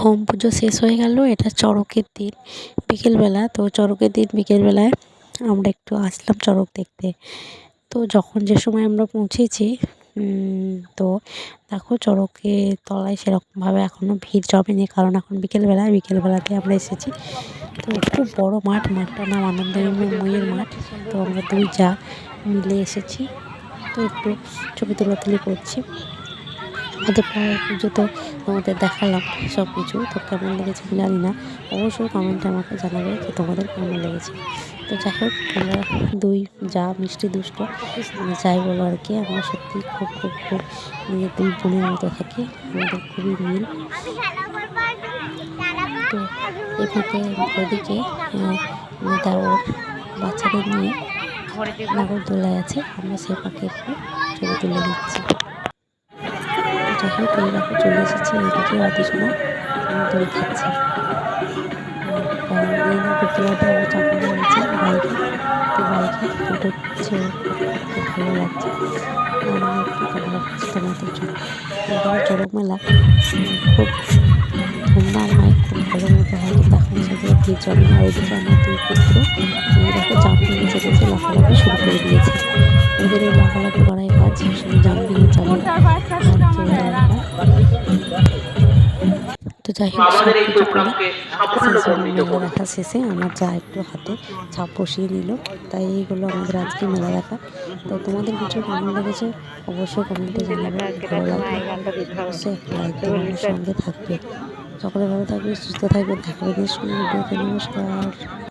Home পুজো শেষ হয়ে গেল, এটা চড়কের দিন, বিকেলবেলা। তো চড়কের দিন বিকেলবেলায় আমরা একটু আসলাম চড়ক দেখতে। তো যখন যে সময় আমরা পৌঁছেছি তো দেখো চড়কের তলায় সেরকমভাবে এখনও ভিড় জমেনি, কারণ এখন বিকেলবেলা বিকেলবেলাতে আমরা এসেছি। তো খুব বড় মাঠ, মাঠটার নাম আনন্দময়ীর মাঠ। তো আমরা দুই যা মিলে এসেছি। তো একটু ছবি তোলাতুলি করছি। আমাদের পাড়ার পুজো তো তোমাদের দেখালাম সব কিছু তো কেমন লেগেছে জানি না। অবশ্যই কমেন্টে আমাকে জানাবে যে তোমাদের কেমন লেগেছে। তো যাই হোক, আমরা দুই যা মিষ্টি দুষ্ট মানে যাই বলো আর কি, আমরা সত্যি খুব খুব খুব নিজের দুই বোনের মতো থাকি, আমাদের খুবই মিল। তো এদিকে, ওদিকে দেওয়ার বাচ্চাদের নিয়ে নাগরদোলায় আছে, আমরা সেই পাখি একটু ছবি তুলে নিচ্ছি। হোক এই দেখো চলে এসেছি এইদিকে অতিশোনা দই খাচ্ছে। তো খুব ভালো লাগছে। মেলা, খুব ভালো মতো হয়। জমে লাফালাফি শুরু করে দিয়েছে। ওদের এই লাফালাফি করাই কাজ শুধু জাম্পিংয়ে চলে যাই হোক সব কিছু করে মেলা দেখা শেষে আমার যা একটু হাতে ছাপ বসিয়ে দিল তাই এইগুলো আমাদের আজকে মেলা দেখা। তো তোমাদের কিছু কেমন লেগেছে অবশ্যই কমেন্টে জানাবে ভালো লাগবে অবশ্যই একটা লাইক দেবে সঙ্গে থাকবে। সকলে ভালো থাকবে সুস্থ থাকবে থাকবে নমস্কার।